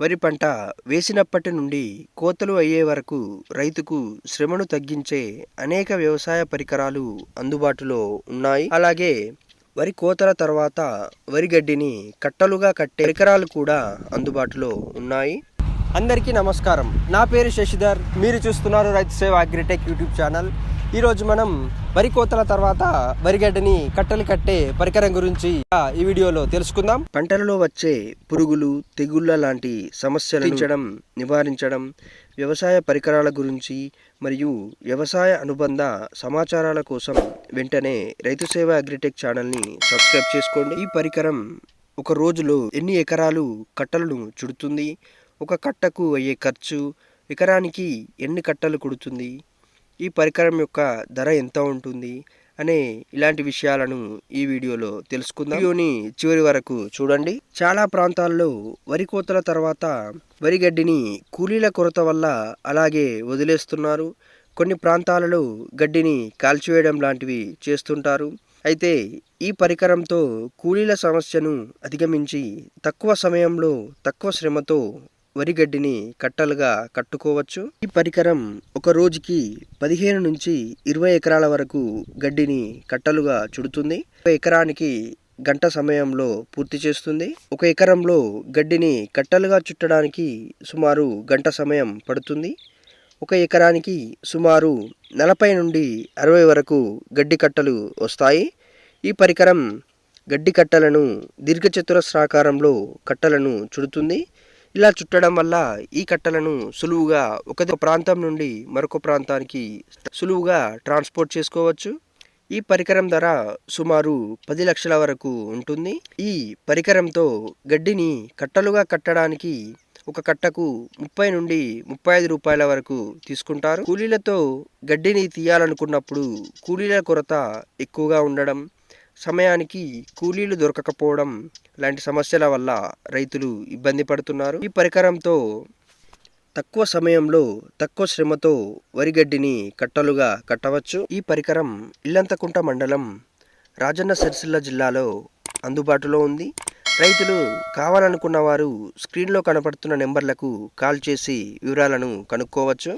వరి పంట వేసినప్పటి నుండి కోతలు అయ్యే వరకు రైతుకు శ్రమను తగ్గించే అనేక వ్యవసాయ పరికరాలు అందుబాటులో ఉన్నాయి. అలాగే వరి కోతల తర్వాత వరి గడ్డిని కట్టలుగా కట్టే పరికరాలు కూడా అందుబాటులో ఉన్నాయి. అందరికీ నమస్కారం. నా పేరు శశిధర్. మీరు చూస్తున్నారు రైతు సేవ అగ్రిటెక్ యూట్యూబ్ ఛానల్. ఈరోజు మనం వరి కోతల తర్వాత వరిగడ్డని కట్టలు కట్టే పరికరం గురించి ఈ వీడియోలో తెలుసుకుందాం. పంటలలో వచ్చే పురుగులు తెగుళ్ళ లాంటి సమస్యలు నివారించడం నివారించడం వ్యవసాయ పరికరాల గురించి మరియు వ్యవసాయ అనుబంధ సమాచారాల కోసం వెంటనే రైతు సేవ అగ్రిటెక్ ఛానల్ని సబ్స్క్రైబ్ చేసుకోండి. ఈ పరికరం ఒక రోజులో ఎన్ని ఎకరాలు కట్టలను చుడుతుంది? ఒక కట్టకు అయ్యే ఖర్చు ఎకరానికి ఎన్ని కట్టలు కుడుతుంది? ఈ పరికరం యొక్క ధర ఎంత ఉంటుంది అనే ఇలాంటి విషయాలను ఈ వీడియోలో తెలుసుకుందాం. వీడియోని చివరి వరకు చూడండి. చాలా ప్రాంతాల్లో వరి కోతల తర్వాత వరి గడ్డిని కూలీల కొరత వల్ల అలాగే వదిలేస్తున్నారు. కొన్ని ప్రాంతాలలో గడ్డిని కాల్చివేయడం లాంటివి చేస్తుంటారు. అయితే ఈ పరికరంతో కూలీల సమస్యను అధిగమించి తక్కువ సమయంలో తక్కువ శ్రమతో వరి గడ్డిని కట్టలుగా కట్టుకోవచ్చు. ఈ పరికరం ఒక రోజుకి పదిహేను నుంచి ఇరవై ఎకరాల వరకు గడ్డిని కట్టలుగా చుడుతుంది. ఒక ఎకరానికి గంట సమయంలో పూర్తి చేస్తుంది. ఒక ఎకరంలో గడ్డిని కట్టలుగా చుట్టడానికి సుమారు గంట సమయం పడుతుంది. ఒక ఎకరానికి సుమారు నలభై నుండి అరవై వరకు గడ్డి కట్టలు వస్తాయి. ఈ పరికరం గడ్డి కట్టలను దీర్ఘచతురస్రాకారంలో కట్టలను చుడుతుంది. ఇలా చుట్టడం వల్ల ఈ కట్టలను సులువుగా ఒక ప్రాంతం నుండి మరొక ప్రాంతానికి సులువుగా ట్రాన్స్పోర్ట్ చేసుకోవచ్చు. ఈ పరికరం ధర సుమారు పది లక్షల వరకు ఉంటుంది. ఈ పరికరంతో గడ్డిని కట్టలుగా కట్టడానికి ఒక కట్టకు ముప్పై నుండి ముప్పై ఐదు రూపాయల వరకు తీసుకుంటారు. కూలీలతో గడ్డిని తీయాలనుకున్నప్పుడు కూలీల కొరత ఎక్కువగా ఉండడం సమయానికి కూలీలు దొరకకపోవడం లాంటి సమస్యల వల్ల రైతులు ఇబ్బంది పడుతున్నారు. ఈ పరికరంతో తక్కువ సమయంలో తక్కువ శ్రమతో వరిగడ్డిని కట్టలుగా కట్టవచ్చు. ఈ పరికరం ఇల్లంతకుంట మండలం రాజన్న సిరిసిల్ల జిల్లాలో అందుబాటులో ఉంది. రైతులు కావాలనుకున్న వారు స్క్రీన్లో కనపడుతున్న నెంబర్లకు కాల్ చేసి వివరాలను కనుక్కోవచ్చు.